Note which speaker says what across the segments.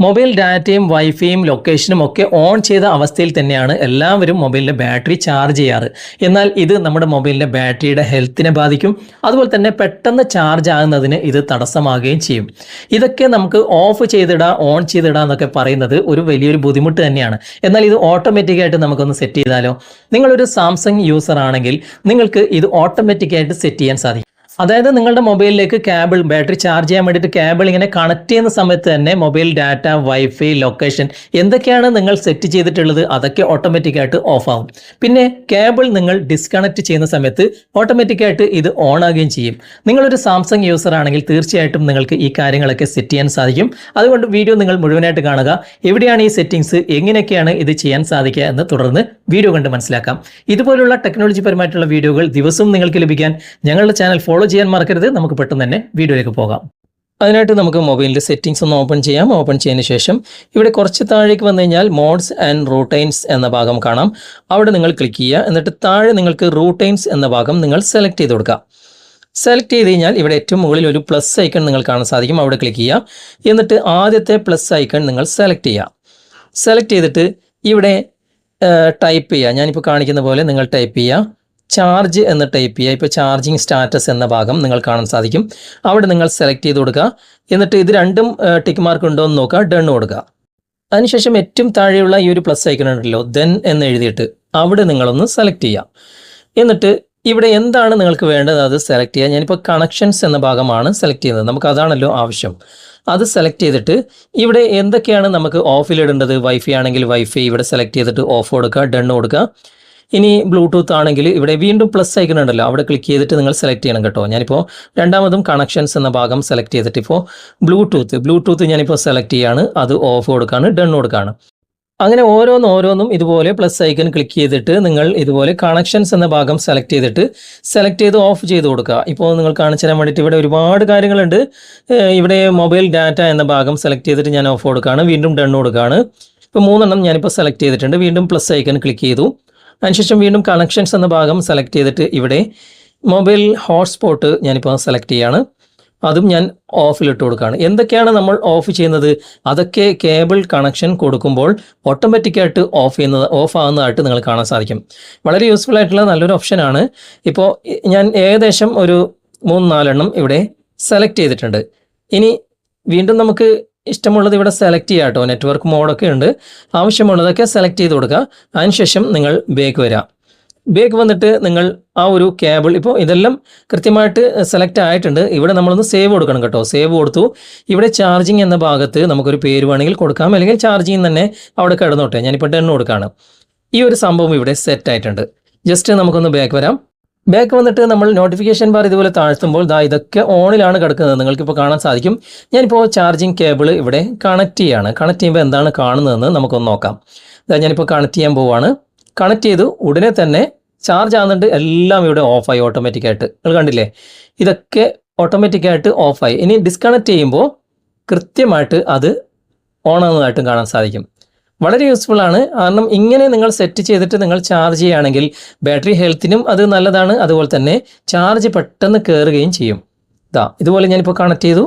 Speaker 1: Mobile ഡാറ്റയും വൈഫൈയും ലൊക്കേഷനും ഒക്കെ ഓൺ ചെയ്ത അവസ്ഥയിൽ തന്നെയാണ് എല്ലാവരും മൊബൈലിന്റെ ബാറ്ററി ചാർജ് ചെയ്യാറ്. എന്നാൽ ഇത് നമ്മുടെ മൊബൈലിന്റെ ബാറ്ററിയുടെ ഹെൽത്തിനെ ബാധിക്കും. അതുപോലെ തന്നെ പെട്ടെന്ന് ചാർജ് ആകുന്നതിന് ഇത് തടസ്സമാകുകയും ചെയ്യും. ഇതൊക്കെ നമുക്ക് ഓഫ് ചെയ്തിടാം ഓൺ ചെയ്തിടാം എന്നൊക്കെ പറയുന്നത് ഒരു വലിയൊരു ബുദ്ധിമുട്ട് തന്നെയാണ്. എന്നാൽ ഇത് ഓട്ടോമാറ്റിക്കായിട്ട് നമുക്കൊന്ന് സെറ്റ് ചെയ്താലോ? നിങ്ങളൊരു സാംസങ് യൂസർ ആണെങ്കിൽ നിങ്ങൾക്ക് ഇത് ഓട്ടോമാറ്റിക്കായിട്ട് സെറ്റ് ചെയ്യാൻ സാധിക്കും. അതായത് നിങ്ങളുടെ മൊബൈലിലേക്ക് കേബിൾ ബാറ്ററി ചാർജ് ചെയ്യാൻ വേണ്ടിയിട്ട് കേബിൾ ഇങ്ങനെ കണക്ട് ചെയ്യുന്ന സമയത്ത് തന്നെ മൊബൈൽ ഡാറ്റ വൈഫൈ ലൊക്കേഷൻ എന്തൊക്കെയാണ് നിങ്ങൾ സെറ്റ് ചെയ്തിട്ടുള്ളത് അതൊക്കെ ഓട്ടോമാറ്റിക്കായിട്ട് ഓഫ് ആവും. പിന്നെ കേബിൾ നിങ്ങൾ ഡിസ്കണക്ട് ചെയ്യുന്ന സമയത്ത് ഓട്ടോമാറ്റിക്കായിട്ട് ഇത് ഓൺ ആകുകയും ചെയ്യും. നിങ്ങളൊരു സാംസങ് യൂസർ ആണെങ്കിൽ തീർച്ചയായിട്ടും നിങ്ങൾക്ക് ഈ കാര്യങ്ങളൊക്കെ സെറ്റ് ചെയ്യാൻ സാധിക്കും. അതുകൊണ്ട് വീഡിയോ നിങ്ങൾ മുഴുവനായിട്ട് കാണുക. എവിടെയാണ് ഈ സെറ്റിംഗ്സ് എങ്ങനെയൊക്കെയാണ് ഇത് ചെയ്യാൻ സാധിക്കുക എന്ന് തുടർന്ന് വീഡിയോ കണ്ട് മനസ്സിലാക്കാം. ഇതുപോലുള്ള ടെക്നോളജി പരമായിട്ടുള്ള വീഡിയോകൾ ദിവസവും നിങ്ങൾക്ക് ലഭിക്കാൻ ഞങ്ങളുടെ ചാനൽ ഫോളോ ചെയ്യാൻ മറക്കരുത്. നമുക്ക് പെട്ടെന്ന് തന്നെ വീഡിയോയിലേക്ക് പോകാം. അതിനായിട്ട് നമുക്ക് മൊബൈലിന്റെ സെറ്റിംഗ്സ് ഒന്ന് ഓപ്പൺ ചെയ്യാം. ഓപ്പൺ ചെയ്തതിന് ശേഷം ഇവിടെ കുറച്ച് താഴേക്ക് വന്നു കഴിഞ്ഞാൽ മോഡ്സ് ആൻഡ് റൂട്ടൈൻസ് എന്ന ഭാഗം കാണാം. അവിടെ നിങ്ങൾ ക്ലിക്ക് ചെയ്യുക. എന്നിട്ട് താഴെ നിങ്ങൾക്ക് റൂട്ടൈൻസ് എന്ന ഭാഗം നിങ്ങൾ സെലക്ട് ചെയ്ത് കൊടുക്കുക. സെലക്ട് ചെയ്ത് കഴിഞ്ഞാൽ ഇവിടെ ഏറ്റവും മുകളിൽ ഒരു പ്ലസ് ഐക്കൺ നിങ്ങൾ കാണാൻ സാധിക്കും. അവിടെ ക്ലിക്ക് ചെയ്യുക. എന്നിട്ട് ആദ്യത്തെ പ്ലസ് ഐക്കൺ നിങ്ങൾ സെലക്ട് ചെയ്യുക. സെലക്ട് ചെയ്തിട്ട് ഇവിടെ ടൈപ്പ് ചെയ്യുക. ഞാനിപ്പോൾ കാണിക്കുന്ന പോലെ നിങ്ങൾ ടൈപ്പ് ചെയ്യുക. ചാർജ് എന്ന് ടൈപ്പ് ചെയ്യുക ഇപ്പോൾ ചാർജിങ് സ്റ്റാറ്റസ് എന്ന ഭാഗം നിങ്ങൾ കാണാൻ സാധിക്കും. അവിടെ നിങ്ങൾ സെലക്ട് ചെയ്ത് കൊടുക്കുക. എന്നിട്ട് ഇത് രണ്ടും ടിക്ക് മാർക്ക് ഉണ്ടോ എന്ന് നോക്കുക. ഡൺ കൊടുക്കുക. അതിനുശേഷം ഏറ്റവും താഴെയുള്ള ഈ ഒരു പ്ലസ് ഐക്കൺ ഉണ്ടല്ലോ ദെൻ എന്ന് എഴുതിയിട്ട് അവിടെ നിങ്ങളൊന്ന് സെലക്ട് ചെയ്യുക എന്നിട്ട് ഇവിടെ എന്താണ് നിങ്ങൾക്ക് വേണ്ടത്? അത് സെലക്ട് ചെയ്യുക ഞാനിപ്പോൾ കണക്ഷൻസ് എന്ന ഭാഗമാണ് സെലക്ട് ചെയ്യുന്നത്. നമുക്ക് അതാണല്ലോ ആവശ്യം. അത് സെലക്ട് ചെയ്തിട്ട് ഇവിടെ എന്തൊക്കെയാണ് നമുക്ക് ഓഫിലിടേണ്ടത് വൈഫൈ ആണെങ്കിൽ വൈഫൈ ഇവിടെ സെലക്ട് ചെയ്തിട്ട് ഓഫ് കൊടുക്കുക. ഡൺ കൊടുക്കുക. ഇനി ബ്ലൂടൂത്ത് ആണെങ്കിൽ ഇവിടെ വീണ്ടും പ്ലസ് ഐക്കൺ ഉണ്ടല്ലോ. അവിടെ ക്ലിക്ക് ചെയ്തിട്ട് നിങ്ങൾ സെലക്ട് ചെയ്യണം കേട്ടോ. ഞാനിപ്പോൾ രണ്ടാമതും കണക്ഷൻസ് എന്ന ഭാഗം സെലക്ട് ചെയ്തിട്ട് ഇപ്പോൾ ബ്ലൂടൂത്ത് ബ്ലൂടൂത്ത് ഞാനിപ്പോൾ സെലക്ട് ചെയ്യാണ്. അത് ഓഫ് കൊടുക്കുകയാണ് ഡൺ കൊടുക്കുകയാണ് അങ്ങനെ ഓരോന്ന് ഓരോന്നും ഇതുപോലെ പ്ലസ് ഐക്കൺ ക്ലിക്ക് ചെയ്തിട്ട് നിങ്ങൾ ഇതുപോലെ കണക്ഷൻസ് എന്ന ഭാഗം സെലക്ട് ചെയ്തിട്ട് സെലക്ട് ചെയ്ത് ഓഫ് ചെയ്ത് കൊടുക്കുക. ഇപ്പോൾ നിങ്ങൾ കാണിച്ചു തരാൻ വേണ്ടിയിട്ട് ഇവിടെ ഒരുപാട് കാര്യങ്ങളുണ്ട്. ഇവിടെ മൊബൈൽ ഡാറ്റ എന്ന ഭാഗം സെലക്ട് ചെയ്തിട്ട് ഞാൻ ഓഫ് കൊടുക്കുകയാണ്. വീണ്ടും ഡൺ കൊടുക്കുകയാണ്. ഇപ്പോൾ മൂന്നെണ്ണം ഞാനിപ്പോൾ സെലക്ട് ചെയ്തിട്ടുണ്ട്. വീണ്ടും പ്ലസ് ഐക്കൺ ക്ലിക്ക് ചെയ്തു. അതിനുശേഷം വീണ്ടും കണക്ഷൻസ് എന്ന ഭാഗം സെലക്ട് ചെയ്തിട്ട് ഇവിടെ മൊബൈൽ ഹോട്ട്സ്പോട്ട് ഞാനിപ്പോൾ സെലക്ട് ചെയ്യാണ്. അതും ഞാൻ ഓഫിലിട്ട് കൊടുക്കുകയാണ് എന്തൊക്കെയാണ് നമ്മൾ ഓഫ് ചെയ്യുന്നത്? അതൊക്കെ കേബിൾ കണക്ഷൻ കൊടുക്കുമ്പോൾ ഓട്ടോമാറ്റിക്കായിട്ട് ഓഫ് ചെയ്യുന്നത് ഓഫ് ആകുന്നതായിട്ട് നിങ്ങൾ കാണാൻ സാധിക്കും. വളരെ യൂസ്ഫുൾ ആയിട്ടുള്ള നല്ലൊരു ഓപ്ഷനാണ് ഇപ്പോൾ ഞാൻ ഏകദേശം ഒരു മൂന്ന് നാലെണ്ണം ഇവിടെ സെലക്ട് ചെയ്തിട്ടുണ്ട്. ഇനി വീണ്ടും നമുക്ക് ഇഷ്ടമുള്ളത് ഇവിടെ സെലക്ട് ചെയ്യാം കേട്ടോ നെറ്റ്വർക്ക് മോഡൊക്കെ ഉണ്ട്. ആവശ്യമുള്ളതൊക്കെ സെലക്ട് ചെയ്ത് കൊടുക്കുക. അതിനുശേഷം നിങ്ങൾ ബേക്ക് വരാം ബേക്ക് വന്നിട്ട് നിങ്ങൾ ആ ഒരു കേബിൾ ഇപ്പോൾ ഇതെല്ലാം കൃത്യമായിട്ട് സെലക്ട് ആയിട്ടുണ്ട്. ഇവിടെ നമ്മളൊന്ന് സേവ് കൊടുക്കണം കേട്ടോ. സേവ് കൊടുത്തു. ഇവിടെ ചാർജിങ് എന്ന ഭാഗത്ത് നമുക്കൊരു പേര് വേണമെങ്കിൽ കൊടുക്കാം. അല്ലെങ്കിൽ ചാർജിങ് തന്നെ അവിടെ കിടന്നോട്ടെ. ഞാനിപ്പോൾ ടെണ്ണ് കൊടുക്കുകയാണ് ഈ ഒരു സംഭവം ഇവിടെ സെറ്റ് ആയിട്ടുണ്ട്. ജസ്റ്റ് നമുക്കൊന്ന് ബേക്ക് വരാം. ബാക്ക് വന്നിട്ട് നമ്മൾ നോട്ടിഫിക്കേഷൻ ബാർ ഇതുപോലെ താഴ്ത്തുമ്പോൾ ദാ ഇതൊക്കെ ഓണിലാണ് കിടക്കുന്നത്. നിങ്ങൾക്കിപ്പോൾ കാണാൻ സാധിക്കും. ഞാനിപ്പോൾ ചാർജിങ് കേബിൾ ഇവിടെ കണക്ട് ചെയ്യാണ്. കണക്ട് ചെയ്യുമ്പോൾ എന്താണ് കാണുന്നതെന്ന് നമുക്കൊന്ന് നോക്കാം. ദാ ഞാനിപ്പോൾ കണക്ട് ചെയ്യാൻ പോവാണ്. കണക്ട് ചെയ്തു ഉടനെ തന്നെ ചാർജ് ആകുന്നുണ്ട് എല്ലാം ഇവിടെ ഓഫായി ഓട്ടോമാറ്റിക്കായിട്ട് നിങ്ങൾ കണ്ടില്ലേ? ഇതൊക്കെ ഓട്ടോമാറ്റിക്കായിട്ട് ഓഫായി ഇനി ഡിസ്കണക്ട് ചെയ്യുമ്പോൾ കൃത്യമായിട്ട് അത് ഓണാകുന്നതായിട്ടും കാണാൻ സാധിക്കും. വളരെ യൂസ്ഫുൾ ആണ്. കാരണം ഇങ്ങനെ നിങ്ങൾ സെറ്റ് ചെയ്തിട്ട് നിങ്ങൾ ചാർജ് ചെയ്യുകയാണെങ്കിൽ ബാറ്ററി ഹെൽത്തിനും അത് നല്ലതാണ്. അതുപോലെ തന്നെ ചാർജ് പെട്ടെന്ന് കയറുകയും ചെയ്യും. ഇതാ ഇതുപോലെ ഞാനിപ്പോൾ കണക്ട് ചെയ്തു.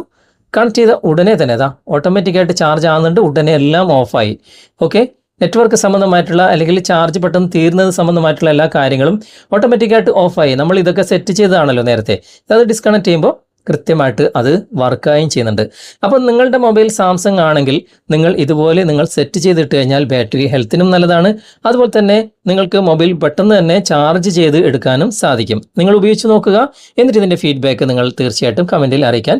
Speaker 1: കണക്ട് ചെയ്ത ഉടനെ തന്നെ ഇതാ ഓട്ടോമാറ്റിക്കായിട്ട് ചാർജ് ആകുന്നുണ്ട് ഉടനെ എല്ലാം ഓഫായി ഓക്കെ നെറ്റ്വർക്ക് സംബന്ധമായിട്ടുള്ള അല്ലെങ്കിൽ ചാർജ് പെട്ടെന്ന് തീർന്നത് സംബന്ധമായിട്ടുള്ള എല്ലാ കാര്യങ്ങളും ഓട്ടോമാറ്റിക്കായിട്ട് ഓഫായി നമ്മൾ ഇതൊക്കെ സെറ്റ് ചെയ്തതാണല്ലോ നേരത്തെ. അത് ഡിസ്കണക്ട് ചെയ്യുമ്പോൾ കൃത്യമായിട്ട് അത് വർക്കായും ചെയ്യുന്നുണ്ട്. അപ്പോൾ നിങ്ങളുടെ മൊബൈൽ സാംസങ് ആണെങ്കിൽ നിങ്ങൾ ഇതുപോലെ നിങ്ങൾ സെറ്റ് ചെയ്തിട്ട് കഴിഞ്ഞാൽ ബാറ്ററി ഹെൽത്തിനും നല്ലതാണ്. അതുപോലെ തന്നെ നിങ്ങൾക്ക് മൊബൈൽ പെട്ടെന്ന് തന്നെ ചാർജ് ചെയ്ത് എടുക്കാനും സാധിക്കും. നിങ്ങൾ ഉപയോഗിച്ച് നോക്കുക. എന്നിട്ട് ഇതിന്റെ ഫീഡ്ബാക്ക് നിങ്ങൾ തീർച്ചയായിട്ടും കമന്റിൽ അറിയിക്കാൻ